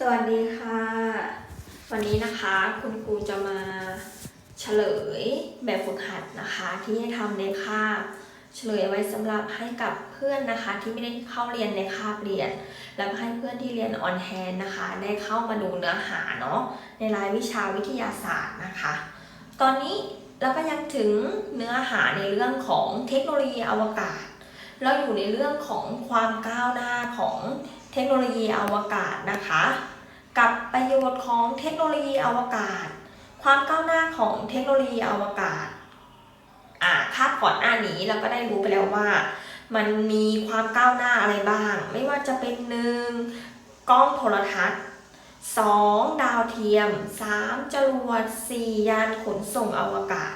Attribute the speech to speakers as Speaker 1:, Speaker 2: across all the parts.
Speaker 1: สวัสดีค่ะ วันนี้นะคะคุณครูจะมาเฉลยแบบฝึกหัดนะคะ ที่ให้ทำในคาบเฉลยไว้สำหรับให้กับเพื่อนนะคะ ที่ไม่ได้เข้าเรียนในคาบเรียน แล้วก็ให้เพื่อนที่เรียนออนแฮนนะคะ ได้เข้ามาดูเนื้อหาเนาะในรายวิชาวิทยาศาสตร์นะคะ ตอนนี้เราก็ยังถึงเนื้อหาในเรื่องของเทคโนโลยีอวกาศ เราอยู่ในเรื่องของความก้าวหน้าของ เทคโนโลยีอวกาศนะคะ กับประโยชน์ของเทคโนโลยีอวกาศ ความก้าวหน้าของเทคโนโลยีอวกาศอ่าคาบก่อนหน้านี้เราก็ได้รู้ไปแล้วว่า มันมีความก้าวหน้าอะไรบ้าง ไม่ว่าจะเป็นหนึ่งกล้องโทรทัศน์ 2. ดาวเทียม 3. จรวด 4. ยานขนส่งอวกาศ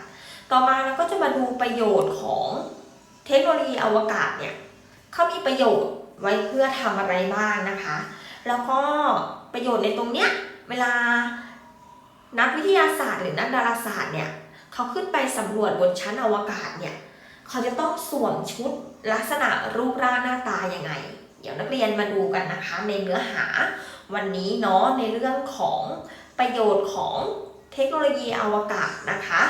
Speaker 1: ต่อมาเราก็จะมาดูประโยชน์ของเทคโนโลยีอวกาศเนี่ยเขามีประโยชน์ ไว้เพื่อทำอะไรบ้างนะคะ แล้วก็ประโยชน์ในตรงเนี้ยเวลานักวิทยาศาสตร์หรือนักดาราศาสตร์เนี่ยเขาขึ้นไปสำรวจบนชั้นอวกาศเนี่ยเขาจะต้องสวมชุดลักษณะรูปร่างหน้าตายังไง เดี๋ยวนักเรียนมาดูกันนะคะ ในเนื้อหาวันนี้เนาะในเรื่องของประโยชน์ของเทคโนโลยีอวกาศนะคะ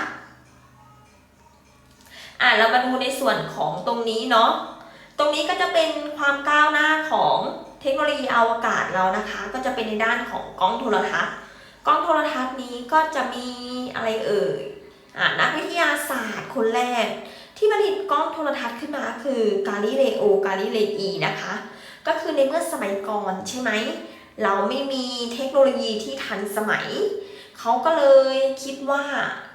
Speaker 1: อะเรามาดูในส่วนของตรงนี้เนาะ ตรงนี้ก็จะเป็นความก้าวหน้าของเทคโนโลยีอวกาศเรานะคะ ก็จะเป็นในด้านของกล้องโทรทัศน์ กล้องโทรทัศน์นี้ก็จะมีอะไรเอ่ยอนักวิทยาศาสตร์คนแรก ที่ผลิตกล้องโทรทัศน์ขึ้นมาคือกาลิเลโอกาลิเลอีนะคะ ก็คือในเมื่อสมัยก่อนใช่ไหมเราไม่มีเทคโนโลยีที่ทันสมัย เขาก็เลยคิดว่า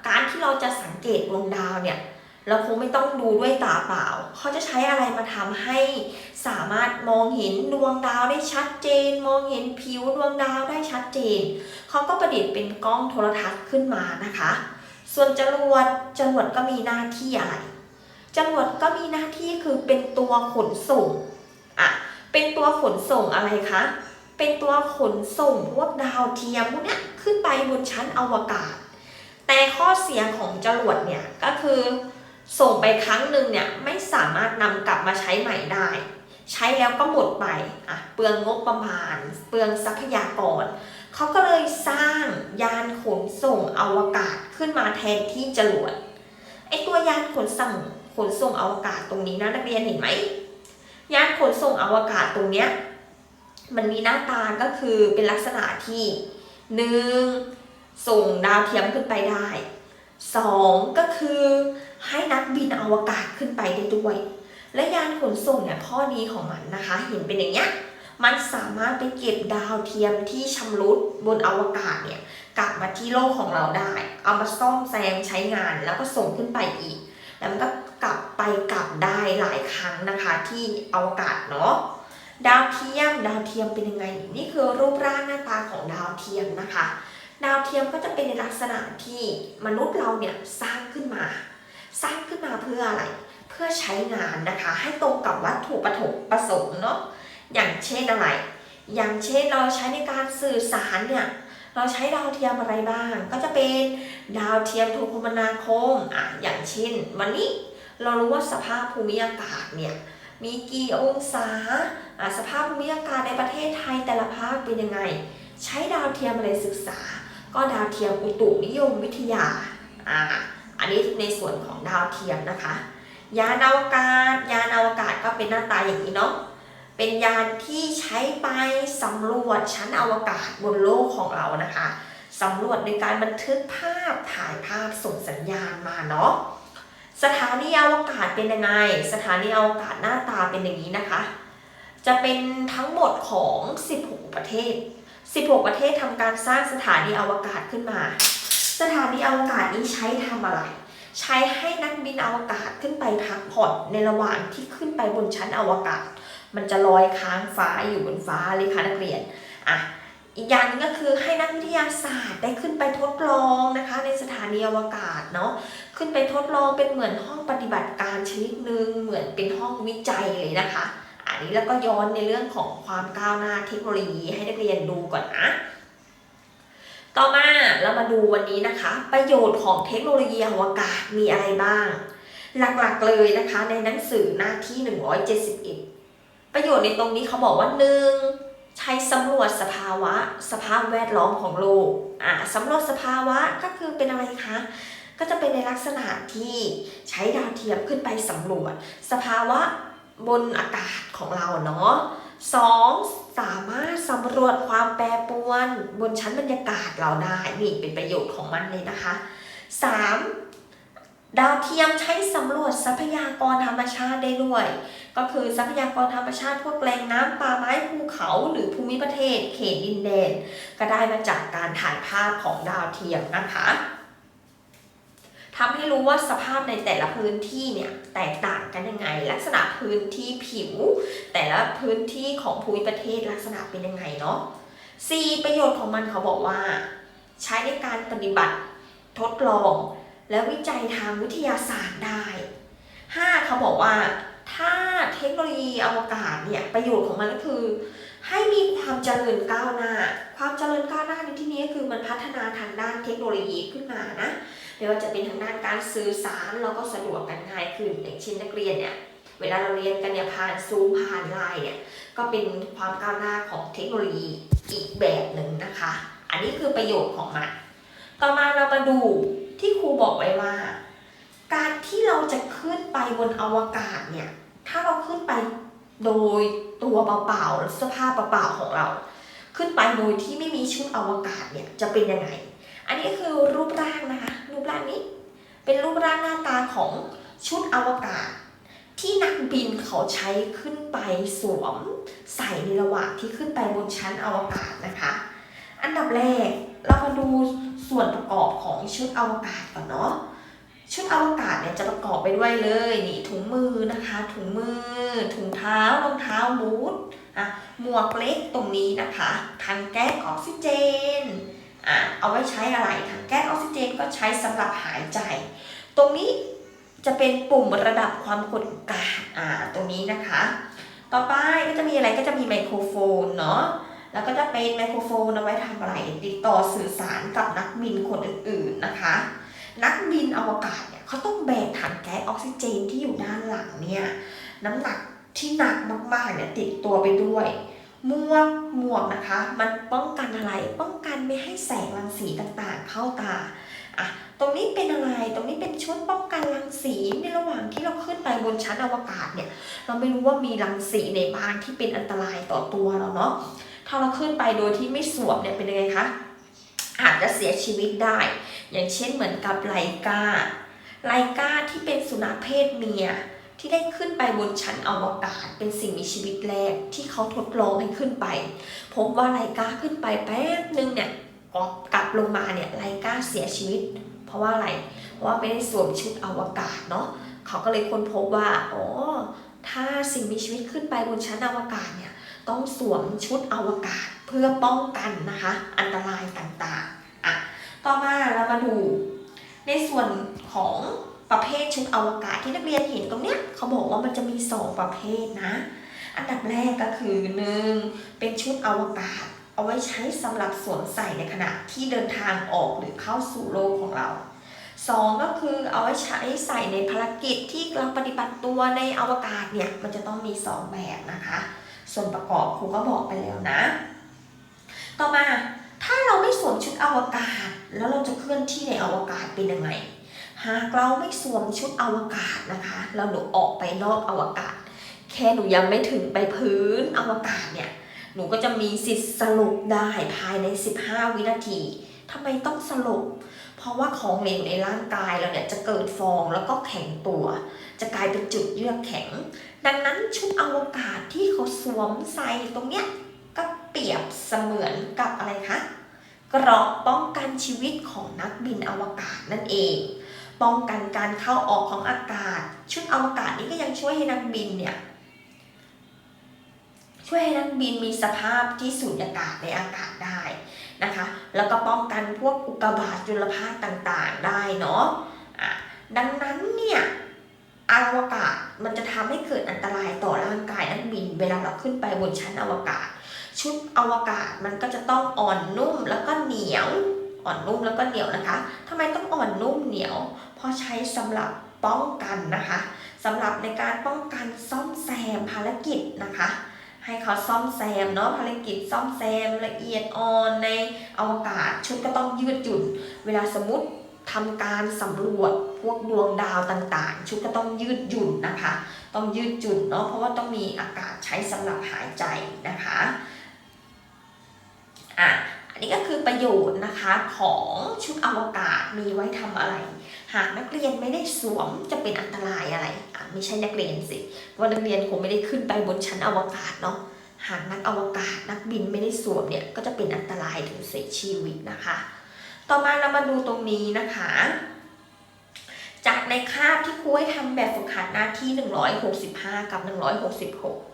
Speaker 1: การที่เราจะสังเกตดวงดาวเนี่ย เราคงไม่ต้องดูด้วยตาเปล่า เขาจะใช้อะไรมาทำให้สามารถมองเห็นดวงดาวได้ชัดเจน มองเห็นผิวดวงดาวได้ชัดเจน เขาก็ประดิษฐ์เป็นกล้องโทรทัศน์ขึ้นมานะคะ ส่วนจรวดจรวดก็มีหน้าที่อะไรจรวดก็มีหน้าที่คือเป็นตัวขนส่งอะเป็นตัวขนส่งอะไรคะเป็นตัวขนส่งพวกดาวเทียมพวกนี้ขึ้นไปบนชั้นอวกาศ แต่ข้อเสียของจรวดเนี่ยก็คือ ส่งไปครั้งหนึ่งเนี่ยไม่สามารถนำกลับมาใช้ใหม่ได้ ใช้แล้วก็หมดไปอะเปลืองงบประมาณ เปลืองทรัพยากร เขาก็เลยสร้างยานขนส่งอวกาศขึ้นมาแทนที่จรวดไอตัวยานขนส่งขนส่งอวกาศตรงนี้นะนักเรียนเห็นไหมยานขนส่งอวกาศตรงเนี้ยมันมีหน้าตาก็คือเป็นลักษณะที่หนึ่งส่งดาวเทียมขึ้นไปได้สองก็คือ ให้นักบินอวกาศขึ้นไปได้ด้วย และยานขนส่งเนี่ยข้อดีของมันนะคะ เห็นเป็นอย่างเงี้ยมันสามารถไปเก็บดาวเทียมที่ชำรุดบนอวกาศเนี่ยกลับมาที่โลกของเราได้ เอามาซ่อมแซมใช้งานแล้วก็ส่งขึ้นไปอีก แล้วมันก็กลับไปกลับได้หลายครั้งนะคะที่อวกาศเนาะดาวเทียมดาวเทียมเป็นยังไง นี่คือรูปร่างหน้าตาของดาวเทียมนะคะ ดาวเทียมก็จะเป็นในลักษณะที่มนุษย์เราเนี่ยสร้างขึ้นมา สร้างขึ้นมาเพื่ออะไร เพื่อใช้งานนะคะ ให้ตรงกับวัตถุประถงประสงค์เนาะอย่างเช่นอะไร อย่างเช่นเราใช้ในการสื่อสารเนี่ยเราใช้ดาวเทียมอะไรบ้าง ก็จะเป็นดาวเทียมโทรคมนาคมอะอย่างเช่น วันนี้เรารู้ว่าสภาพภูมิอากาศเนี่ยมีกี่องศาอะสภาพภูมิอากาศในประเทศไทยแต่ละภาคเป็นยังไง ใช้ดาวเทียมอะไรศึกษา ก็ดาวเทียมอุตุนิยมวิทยาอ่า อันนี้ในส่วนของดาวเทียมนะคะ ยานอวกาศ ยานอวกาศก็เป็นหน้าตาอย่างนี้เนาะ เป็นยานที่ใช้ไปสำรวจชั้นอวกาศบนโลกของเรานะคะสำรวจในการบันทึกภาพถ่ายภาพส่งสัญญาณมาเนาะ สถานีอวกาศเป็นยังไง สถานีอวกาศหน้าตาเป็นอย่างนี้นะคะ จะเป็นทั้งหมดของ 16 ประเทศ 16 ประเทศทำการสร้างสถานีอวกาศขึ้นมา สถานีอวกาศนี้ใช้ทำอะไร ใช้ให้นักบินอวกาศขึ้นไปพักผ่อนในระหว่างที่ขึ้นไปบนชั้นอวกาศ มันจะลอยค้างฟ้าอยู่บนฟ้าเลยค่ะนักเรียนอะอีกอย่างนึงก็คือให้นักวิทยาศาสตร์ได้ขึ้นไปทดลองนะคะ ในสถานีอวกาศเนาะขึ้นไปทดลองเป็นเหมือนห้องปฏิบัติการชนิดหนึ่งเหมือนเป็นห้องวิจัยเลยนะคะ อันนี้แล้วก็ย้อนในเรื่องของความก้าวหน้าเทคโนโลยีให้นักเรียนดูก่อนนะ ต่อมาเรามาดูวันนี้นะคะ ประโยชน์ของเทคโนโลยีอวกาศมีอะไรบ้าง หลักๆเลยนะคะในหนังสือหน้าที่ 171 ประโยชน์ในตรงนี้เขาบอกว่าหนึ่งใช้ช้สำรวจสภาวะ สภาพแวดล้อมของโลกอ่าสำรวจสภาวะก็คือเป็นอะไรคะก็จะเป็นในลักษณะที่ใช้ดาวเทียมขึ้นไปสำรวจ สภาวะบนอากาศของเราเนาะสอง สามารถสำรวจความแปรปรวนบนชั้นบรรยากาศเราได้นี่เป็นประโยชน์ของมันเลยนะคะสามดาวเทียมใช้สำรวจทรัพยากรธรรมชาติได้ด้วย ก็คือทรัพยากรธรรมชาติพวกแหล่งน้ำป่าไม้ภูเขาหรือภูมิประเทศเขตดินแดน ก็ได้มาจากการถ่ายภาพของดาวเทียมนะคะ ทำให้รู้ว่าสภาพในแต่ละพื้นที่เนี่ยแตกต่างกันยังไง ลักษณะพื้นที่ผิว แต่ละพื้นที่ของภูมิประเทศลักษณะเป็นยังไงเนาะ C ประโยชน์ของมันเขาบอกว่า ใช้ในการปฏิบัติทดลอง และวิจัยทางวิทยาศาสตร์ได้ 5. เขาบอกว่าถ้าเทคโนโลยีอวกาศเนี่ยประโยชน์ของมันก็คือ ให้มีความเจริญก้าวหน้า ความเจริญก้าวหน้าในที่นี้คือมันพัฒนาทางด้านเทคโนโลยีขึ้นมานะ ไม่ว่าจะเป็นทางด้านการสื่อสารแล้วก็สะดวกกันง่ายขึ้นอย่างเช่นนักเรียนเนี่ยเวลาเราเรียนกันเนี่ยผ่านซูมผ่านไลน์เนี่ยก็เป็นความก้าวหน้าของเทคโนโลยีอีกแบบหนึ่งนะคะ อันนี้คือประโยชน์ของมัน ต่อมาเรามาดูที่ครูบอกไว้ว่า การที่เราจะขึ้นไปบนอวกาศเนี่ยถ้าเราขึ้นไปโดยตัวเปล่าๆหรือสภาพเปล่าๆของเรา ขึ้นไปโดยที่ไม่มีชุดอวกาศเนี่ยจะเป็นยังไง อันนี้คือรูปร่างนะคะ รูปร่างนี้ เป็นรูปร่างหน้าตาของชุดอวกาศ ที่นักบินเขาใช้ขึ้นไปสวม ใส่ในระหว่างที่ขึ้นไปบนชั้นอวกาศนะคะ อันดับแรกเรามาดูส่วนประกอบของชุดอวกาศก่อนเนาะชุดอวกาศเนี่ยจะประกอบไปด้วยเลยนี่ถุงมือนะคะ ถุงมือ ถุงเท้ารองเท้าบูทอะหมวกเล็กตรงนี้นะคะถังแก๊สออกซิเจน เอาไว้ใช้อะไรถังแก๊สออกซิเจนก็ใช้สำหรับหายใจ ตรงนี้จะเป็นปุ่มระดับความกดอากาศอ่าตรงนี้นะคะ ต่อไปก็จะมีอะไรก็จะมีไมโครโฟนเนาะแล้วก็จะเป็นไมโครโฟนเอาไว้ทำอะไรติดต่อสื่อสารกับนักบินคนอื่นๆนะคะ นักบินอวกาศเนี่ยเขาต้องแบกถังแก๊สออกซิเจนที่อยู่ด้านหลังเนี่ยน้ำหนักที่หนักมากๆเนี่ยติดตัวไปด้วย มวกหมวกนะคะ มันป้องกันอะไร ป้องกันไม่ให้แสงรังสีต่างๆ เข้าตาอะตรงนี้เป็นอะไร ตรงนี้เป็นชุดป้องกันรังสีในระหว่างที่เราขึ้นไปบนชั้นอวกาศเนี่ย เราไม่รู้ว่ามีรังสีในบ้างที่เป็นอันตรายต่อตัวเราเนาะ ถ้าเราขึ้นไปโดยที่ไม่สวมเนี่ยเป็นยังไงคะ อาจจะเสียชีวิตได้ อย่างเช่นเหมือนกับไลกาไลกาที่เป็นสุนัขเพศเมีย ที่ได้ขึ้นไปบนชั้นอวกาศเป็นสิ่งมีชีวิตแรกที่เขาทดลองให้ขึ้นไป พบว่าไลกาขึ้นไปแป๊บนึงเนี่ยก็กลับลงมาเนี่ยไลกาเสียชีวิต เพราะว่าอะไร เพราะว่าไม่ได้สวมชุดอวกาศเนาะเขาก็เลยค้นพบว่าอ๋อถ้าสิ่งมีชีวิตขึ้นไปบนชั้นอวกาศเนี่ยต้องสวมชุดอวกาศเพื่อป้องกันนะคะ อันตรายต่างๆอะต่อมาเรามาดูในส่วนของ ประเภทชุดอวกาศที่นักเรียนเห็นตรงเนี้ยเขาบอกว่ามันจะมี 2 ประเภทนะ อันดับแรกก็คือหนึ่งเป็นชุดอวกาศ เอาไว้ใช้สำหรับสวมใส่ในขณะที่เดินทางออกหรือเข้าสู่โลกของเราสองก็คือเอาไว้ใช้ใส่ในภารกิจที่เราปฏิบัติตัวในอวกาศเนี่ยมันจะต้องมี 2 แบบนะคะ ส่วนประกอบครูก็บอกไปแล้วนะ ต่อมาถ้าเราไม่สวมชุดอวกาศ แล้วเราจะเคลื่อนที่ในอวกาศเป็นยังไง หากเราไม่สวมชุดอวกาศนะคะ เราหนูออกไปนอกอวกาศ แค่หนูยังไม่ถึงไปพื้นอวกาศเนี่ย หนูก็จะมีสิทธิ์สลบได้ภายใน 15 วินาทีทำไมต้องสลบเพราะว่าของเหลวในร่างกายเราเนี่ยจะเกิดฟองแล้วก็แข็งตัว จะกลายเป็นจุดเยือกแข็ง ดังนั้นชุดอวกาศที่เขาสวมใส่ตรงเนี้ยก็เปรียบเสมือนกับอะไรคะเกราะป้องกันชีวิตของนักบินอวกาศนั่นเอง ป้องกันการเข้าออกของอากาศ ชุดอวกาศนี้ก็ยังช่วยให้นักบินเนี่ยช่วยให้นักบินมีสภาพที่สูญญากาศในอากาศได้นะคะ แล้วก็ป้องกันพวกอุกกาบาตจุลภาคต่างๆได้เนาะะดังนั้นเนี่ยอวกาศมันจะทำให้เกิดอันตรายต่อร่างกายนักบิน เวลาเราขึ้นไปบนชั้นอวกาศ ชุดอวกาศมันก็จะต้องอ่อนนุ่มแล้วก็เหนียวอ่อนนุ่มแล้วก็เหนียวนะคะทำไมต้องอ่อนนุ่มเหนียว เพราะใช้สำหรับป้องกันนะคะสำหรับในการป้องกันซ่อมแซมภารกิจนะคะ ให้เขาซ่อมแซมเนาะภารกิจซ่อมแซมละเอียดอ่อนในอวกาศชุดก็ต้องยืดหยุ่น เวลาสมมติทำการสำรวจพวกดวงดาวต่างๆ ชุดก็ต้องยืดหยุ่นนะคะ ต้องยืดหยุ่นเนาะเพราะว่าต้องมีอากาศใช้สำหรับหายใจนะคะอะอันนี้ก็คือประโยชน์นะคะของชุดอวกาศมีไว้ทำอะไร หากนักเรียนไม่ได้สวมจะเป็นอันตรายอะไรอะไม่ใช่นักเรียนสิเพราะว่านักเรียนคงไม่ได้ขึ้นไปบนชั้นอวกาศเนาะหากนักอวกาศนักบินไม่ได้สวมเนี่ยก็จะเป็นอันตรายถึงเสียชีวิตนะคะ ต่อมาเรามาดูตรงนี้นะคะ จากในคาบที่ครูให้ทำแบบฝึกหัดหน้าที่ 165 กับ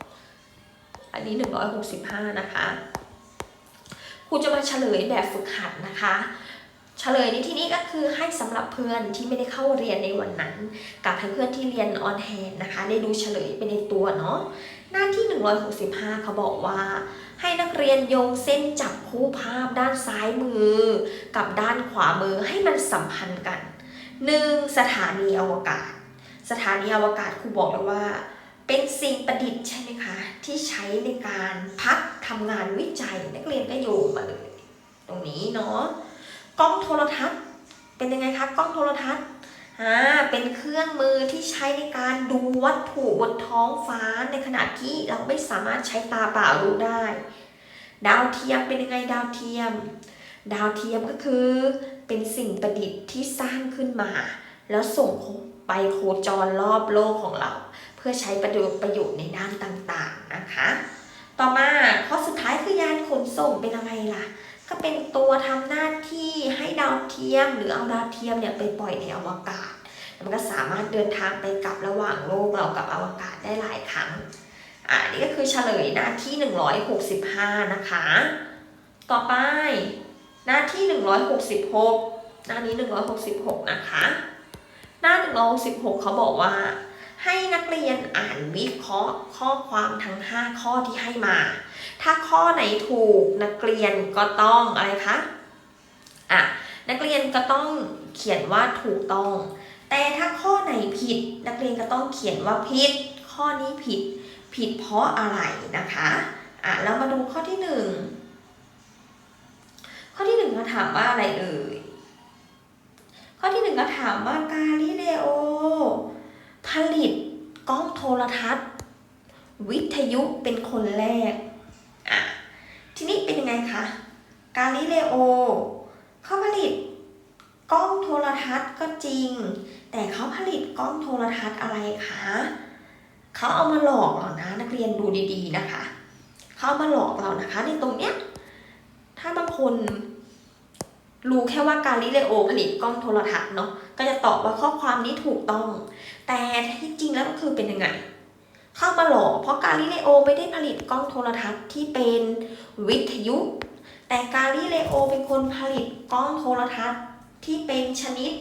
Speaker 1: 166 อันนี้ 165 นะคะครูจะมาเฉลยแบบฝึกหัดนะคะ เฉลยในที่นี้ก็คือให้สำหรับเพื่อนที่ไม่ได้เข้าเรียนในวันนั้น กับเพื่อนที่เรียนออนแฮนนะคะ ได้ดูเฉลยไปในตัวเนาะหน้าที่ 165 เขาบอกว่า ให้นักเรียนโยงเส้นจับคู่ภาพด้านซ้ายมือ กับด้านขวามือให้มันสัมพันธ์กัน 1. สถานีอวกาศ สถานีอวกาศครูบอกแล้วว่า เป็นสิ่งประดิษฐ์ใช่ไหมคะ ที่ใช้ในการพักทำงานวิจัยนักเรียนก็โยงมาเลย ตรงนี้เนาะ กล้องโทรทัศน์ เป็นยังไงคะกล้องโทรทัศน์อ่าเป็นเครื่องมือที่ใช้ในการดูวัตถุบนท้องฟ้าในขณะที่เราไม่สามารถใช้ตาเปล่าดูได้ ดาวเทียมเป็นยังไงดาวเทียม ดาวเทียมก็คือเป็นสิ่งประดิษฐ์ที่สร้างขึ้นมา แล้วส่งไปโคจรรอบโลกของเรา เพื่อใช้ประโยชน์ประโยชน์ในด้านต่างๆนะคะ ต่อมาข้อสุดท้ายคือยานขนส่งเป็นอะไรล่ะ ก็เป็นตัวทำหน้าที่ให้ดาวเทียม หรือเอาดาวเทียมเนี่ยไปปล่อยในอวกาศ มันก็สามารถเดินทางไปกลับระหว่างโลกเรากับอวกาศได้หลายครั้งอ่านี่ก็คือเฉลยหน้าที่ 165 นะคะ ต่อไปหน้าที่ 166 หน้านี้ 166 นะคะ หน้า 166 เขาบอกว่า ให้นักเรียนอ่านวิเคราะห์ข้อความทั้ง 5 ข้อที่ให้มา ถ้าข้อไหนถูกนักเรียนก็ต้องอะไรคะอะนักเรียนก็ต้องเขียนว่าถูกต้อง แต่ถ้าข้อไหนผิด นักเรียนก็ต้องเขียนว่าผิด ข้อนี้ผิด ผิดเพราะอะไรนะคะอะเรามาดูข้อที่หนึ่งข้อที่หนึ่งเขาถามว่าอะไรเอ่ยข้อที่หนึ่งก็ถามว่ากาลิเลโอ ผลิตกล้องโทรทัศน์ วิทยุเป็นคนแรก ทีนี้เป็นยังไงคะกาลิเลโอเขาผลิตกล้องโทรทัศน์ก็จริง แต่เขาผลิตกล้องโทรทัศน์อะไรคะเขาเอามาหลอกเรานะ นักเรียนดูดีๆนะคะเขาเอามาหลอกเรานะคะ ในตรงเนี้ยถ้าบางคนรู้แค่ว่ากาลิเลโอผลิตกล้องโทรทัศน์เนาะก็จะตอบว่าข้อความนี้ถูกต้อง แต่ที่จริงแล้วก็คือเป็นยังไง เข้ามาหลอกเพราะกาลิเลโอไม่ได้ผลิตกล้องโทรทัศน์ที่เป็นวิทยุ แต่กาลิเลโอเป็นคนผลิตกล้องโทรทัศน์ที่เป็นชนิด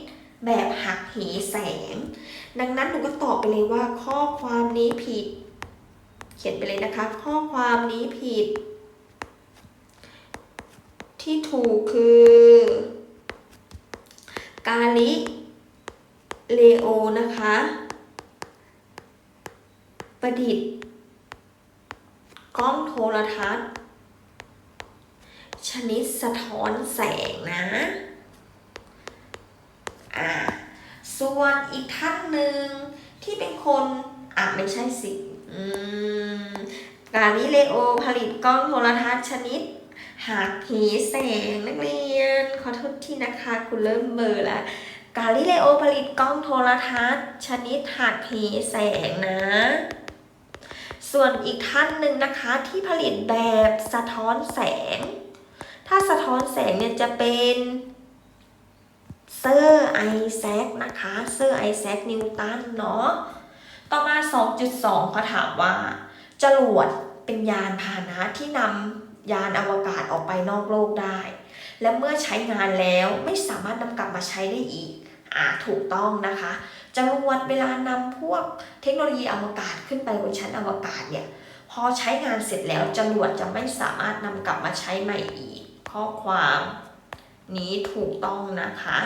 Speaker 1: แบบหักเหแสง ดังนั้นหนูก็ตอบไปเลยว่าข้อความนี้ผิด เขียนไปเลยนะคะ ข้อความนี้ผิด ที่ถูกคือ กาลิเลโอนะคะ ประดิษฐ์ กล้องโทรทัศน์ ชนิดสะท้อนแสงนะอ่าส่วนอีกท่านหนึ่งที่เป็นคนอะไม่ใช่สิอืมกาลิเลโอผลิตกล้องโทรทัศน์ชนิดหากเหแสงนักเรียน ขอโทษที่นะคะคุณเริ่มเบอร์ล้วกาลิเลโอผลิตกล้องโทรทัศน์ ชนิดหักเหแสงนะ ส่วนอีกท่านหนึ่งนะคะที่ผลิตแบบสะท้อนแสง ถ้าสะท้อนแสงเนี่ยจะเป็นเซอร์ไอแซคนะคะเซอร์ไอแซคนิวตันเนาะต่อมา 2.2เขาถามว่า จรวดเป็นยานพาหนะที่นำยานอวกาศออกไปนอกโลกได้ และเมื่อใช้งานแล้วไม่สามารถนำกลับมาใช้ได้อีก อ่าถูกต้องนะคะจรวดเวลานำพวกเทคโนโลยีอวกาศขึ้นไปบนชั้นอวกาศเนี่ยพอใช้งานเสร็จแล้วจรวดจะไม่สามารถนำกลับมาใช้ใหม่อีก ข้อความนี้ถูกต้องนะคะ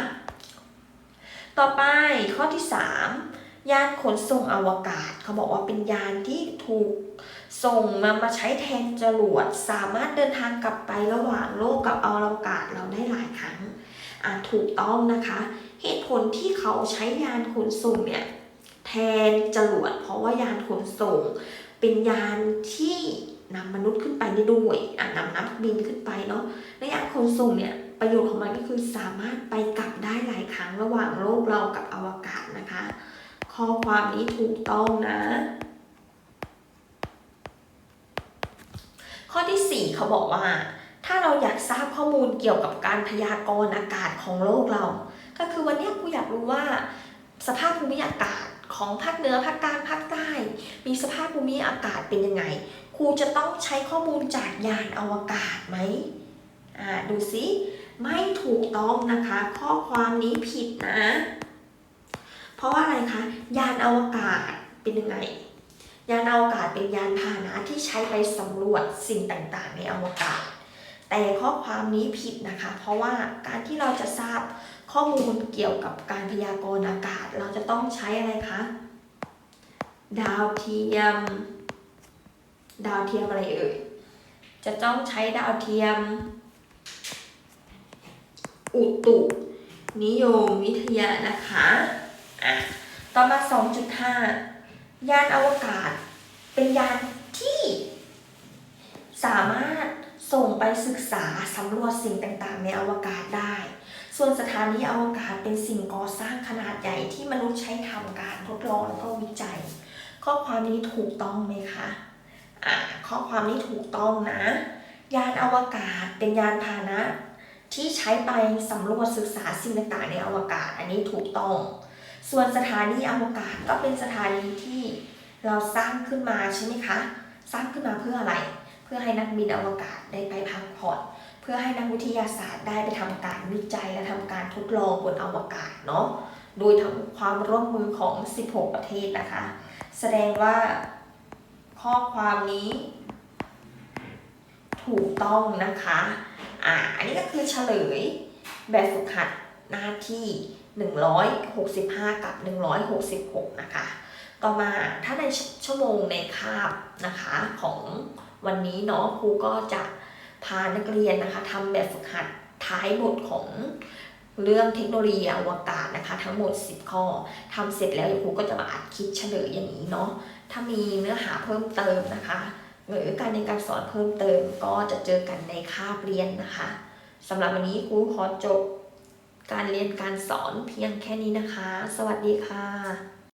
Speaker 1: ต่อไปข้อที่ 3 ยานขนส่งอวกาศ เขาบอกว่าเป็นยานที่ถูกส่งมามาใช้แทนจรวด สามารถเดินทางกลับไประหว่างโลกกับอวกาศเราได้หลายครั้งอ่าถูกต้องนะคะ เหตุผลที่เขาใช้ยานขนส่งเนี่ยแทนจรวดเพราะว่ายานขนส่ง เป็นยานที่นำมนุษย์ขึ้นไปได้ด้วยอะนำนักบินขึ้นไปเนาะและยานขนส่งเนี่ยประโยชน์ของมันก็คือสามารถไปกลับได้หลายครั้งระหว่างโลกเรากับอวกาศนะคะ ข้อความนี้ถูกต้องนะ ข้อที่ 4 เขาบอกว่า ถ้าเราอยากทราบข้อมูลเกี่ยวกับการพยากรณ์อากาศของโลกเรา ก็คือวันนี้กูอยากรู้ว่าสภาพภูมิอากาศของภาคเหนือภาคกลางภาคใต้ มีสภาพภูมิอากาศเป็นยังไงครูจะต้องใช้ข้อมูลจากยานอวกาศไหมอ่าดูสิไม่ถูกต้องนะคะ ข้อความนี้ผิดนะ เพราะว่าอะไรคะยานอวกาศเป็นยังไงยานอวกาศเป็นยานพาหนะที่ใช้ไปสำรวจสิ่งต่างๆ ในอวกาศ แต่ข้อความนี้ผิดนะคะ เพราะว่าการที่เราจะทราบ ข้อมูลเกี่ยวกับการพยากรณ์อากาศ เราจะต้องใช้อะไรคะ ดาวเทียม ดาวเทียมอะไรเอ่ย จะต้องใช้ดาวเทียม อุตุ นิยมวิทยานะคะอะต่อมา 2.5 ยานอวกาศ เป็นยานที่ สามารถส่งไปศึกษาสำรวจสิ่งต่างๆ ในอวกาศได้ ส่วนสถานีอวกาศเป็นสิ่งก่อสร้างขนาดใหญ่ที่มนุษย์ใช้ทำการทดลองแล้วก็วิจัย ข้อความนี้ถูกต้องไหมคะอ่าข้อความนี้ถูกต้องนะ ยานอวกาศเป็นยานพาหนะ ที่ใช้ไปสำรวจศึกษาสิ่งต่างๆในอวกาศอันนี้ถูกต้อง ส่วนสถานีอวกาศก็เป็นสถานีที่เราสร้างขึ้นมาใช่ไหมคะ สร้างขึ้นมาเพื่ออะไร เพื่อให้นักบินอวกาศได้ไปพักผ่อน เพื่อให้นักวิทยาศาสตร์ได้ไปทำการวิจัยและทำการทดลองบนอวกาศเนาะโดยทำความร่วมมือของ 16 ประเทศนะคะ แสดงว่าข้อความนี้ ถูกต้องนะคะอ่าอันนี้ก็คือเฉลยแบบฝึกหัดหน้าที่ 165 กับ 166 นะคะ ต่อมาถ้าในชั่วโมงในคาบนะคะของวันนี้เนาะครูก็จะ พานักเรียนนะคะทำแบบฝึกหัดท้ายบทของเรื่องเทคโนโลยีอวกาศนะคะ ทั้งหมด 10 ข้อทำเสร็จแล้วครูก็จะมาอัดคลิปเฉลยอย่างนี้เนาะถ้ามีเนื้อหาเพิ่มเติมนะคะหรือการเรียนการสอนเพิ่มเติมก็จะเจอกันในคาบเรียนนะคะสำหรับวันนี้ครูขอจบการเรียนการสอนเพียงแค่นี้นะคะ สวัสดีค่ะ